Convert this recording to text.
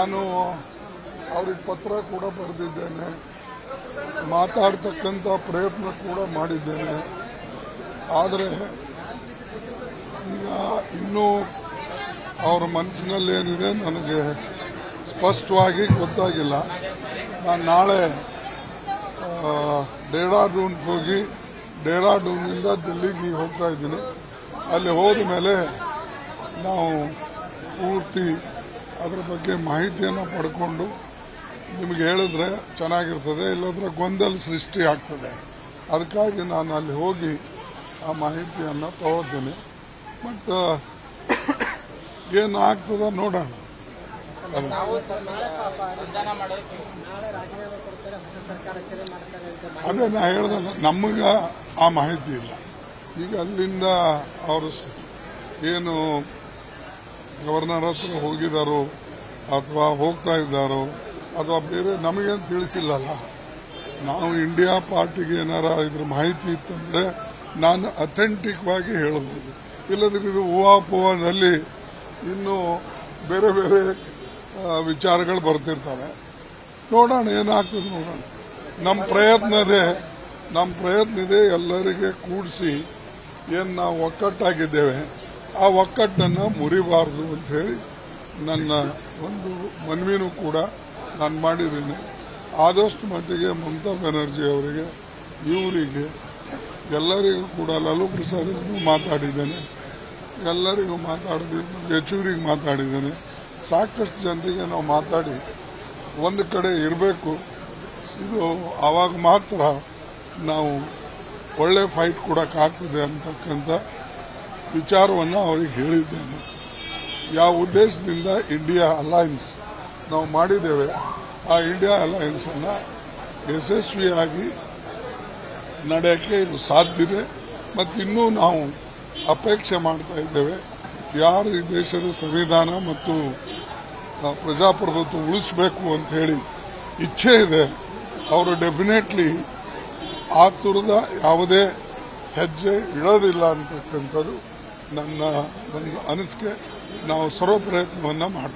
ನಾನು ಅವ್ರಿಗೆ ಪತ್ರ ಕೂಡ ಬರೆದಿದ್ದೇನೆ. ಮಾತಾಡ್ತಕ್ಕಂಥ ಪ್ರಯತ್ನ ಕೂಡ ಮಾಡಿದ್ದೇನೆ. ಆದರೆ ಈಗ ಇನ್ನೂ ಅವರ ಮನಸ್ಸಿನಲ್ಲಿ ಏನಿದೆ ನನಗೆ ಸ್ಪಷ್ಟವಾಗಿ ಗೊತ್ತಾಗಿಲ್ಲ. ನಾನು ನಾಳೆ ಡೇರಾ ಡೆಹ್ರಾಡೂನ್ಗೆ ಹೋಗಿ ಡೇರಾಡೂನಿಂದ ದಿಲ್ಲಿಗೆ ಹೋಗ್ತಾ ಇದ್ದೀನಿ. ಅಲ್ಲಿ ಹೋದ ಮೇಲೆ ನಾವು ಪೂರ್ತಿ ಅದರ ಬಗ್ಗೆ ಮಾಹಿತಿಯನ್ನು ಪಡ್ಕೊಂಡು ನಿಮಗೆ ಹೇಳಿದ್ರೆ ಚೆನ್ನಾಗಿರ್ತದೆ, ಇಲ್ಲದ್ರೆ ಗೊಂದಲ ಸೃಷ್ಟಿ ಆಗ್ತದೆ. ಅದಕ್ಕಾಗಿ ನಾನು ಅಲ್ಲಿ ಹೋಗಿ ಆ ಮಾಹಿತಿಯನ್ನು ತಗೋತೀನಿ ಬಟ್ ಏನು ಆಗ್ತದ ನೋಡೋಣ. ಅದೇ ನಾ ಹೇಳ್ದ, ನಮಗೆ ಆ ಮಾಹಿತಿ ಇಲ್ಲ. ಈಗ ಅಲ್ಲಿಂದ ಅವರು ಏನು ಗವರ್ನರ್ ಹತ್ರ ಹೋಗಿದ್ದಾರೋ ಅಥವಾ ಹೋಗ್ತಾ ಇದ್ದಾರೋ ಅಥವಾ ಬೇರೆ ನಮಗೇನು ತಿಳಿಸಿಲ್ಲಲ್ಲ. ನಾವು ಇಂಡಿಯಾ ಪಾರ್ಟಿಗೆ ಏನಾರ ಇದ್ರ ಮಾಹಿತಿ ಇತ್ತಂದ್ರೆ ನಾನು ಅಥೆಂಟಿಕ್ವಾಗಿ ಹೇಳಬಹುದು. ಇಲ್ಲದ್ರೆ ಇದು ಊಹಾಪೋಹದಲ್ಲಿ ಇನ್ನೂ ಬೇರೆ ಬೇರೆ ವಿಚಾರಗಳು ಬರ್ತಿರ್ತವೆ. ನೋಡೋಣ, ಏನಾಗ್ತದೆ ನೋಡೋಣ. ನಮ್ಮ ಪ್ರಯತ್ನ ಇದೆ. ನಮ್ಮ ಪ್ರಯತ್ನ ಇದೆ ಎಲ್ಲರಿಗೆ ಕೂಡಿಸಿ ಏನು ನಾವು ಒಕ್ಕಟ್ಟಾಗಿದ್ದೇವೆ. ಆ ಒಕ್ಕಟ್ಟನ್ನು ಮುರಿಬಾರದು ಅಂತ ಹೇಳಿ ನನ್ನ ಒಂದು ಮನವಿನೂ ಕೂಡ ನಾನು ಮಾಡಿದ್ದೀನಿ. ಆದಷ್ಟು ಮಟ್ಟಿಗೆ ಮಮತಾ ಬ್ಯಾನರ್ಜಿ ಅವರಿಗೆ, ಇವರಿಗೆ, ಎಲ್ಲರಿಗೂ ಕೂಡ ಲಾಲು ಪ್ರಸಾದ್ ಮಾತಾಡಿದ್ದೇನೆ. ಎಲ್ಲರಿಗೂ ಮಾತಾಡಿದ ಯಚೂರಿಗೆ ಮಾತಾಡಿದ್ದೇನೆ. ಸಾಕಷ್ಟು ಜನರಿಗೆ ನಾವು ಮಾತಾಡಿ ಒಂದು ಕಡೆ ಇರಬೇಕು. ಇದು ಆವಾಗ ಮಾತ್ರ ನಾವು ಒಳ್ಳೆ ಫೈಟ್ ಕೊಡೋಕ್ಕಾಗ್ತದೆ ಅಂತಕ್ಕಂಥ ವಿಚಾರವನ್ನು ಅವರಿಗೆ ಹೇಳಿದ್ದೇನೆ. ಯಾವ ಉದ್ದೇಶದಿಂದ ಇಂಡಿಯಾ ಅಲಯನ್ಸ್ ನಾವು ಮಾಡಿದ್ದೇವೆ, ಆ ಇಂಡಿಯಾ ಅಲಯನ್ಸನ್ನು ಯಶಸ್ವಿಯಾಗಿ ನಡೆಯೋಕ್ಕೆ ಇದು ಸಾಧ್ಯ ಇದೆ. ಮತ್ತು ಇನ್ನೂ ನಾವು ಅಪೇಕ್ಷೆ ಮಾಡ್ತಾ ಇದ್ದೇವೆ. ಯಾರು ಈ ದೇಶದ ಸಂವಿಧಾನ ಮತ್ತು ಪ್ರಜಾಪ್ರಭುತ್ವ ಉಳಿಸಬೇಕು ಅಂತ ಹೇಳಿ ಇಚ್ಛೆ ಇದೆ, ಅವರು ಡೆಫಿನೆಟ್ಲಿ ಆ ತುರದ ಯಾವುದೇ ಹೆಜ್ಜೆ ಇಡೋದಿಲ್ಲ ಅಂತಕ್ಕಂಥದ್ದು ನನ್ನ ಒಂದು ಅನಿಸಿಕೆ ನಾವು ಸರ್ವ ಪ್ರಯತ್ನವನ್ನು ಮಾಡ್ತೀವಿ.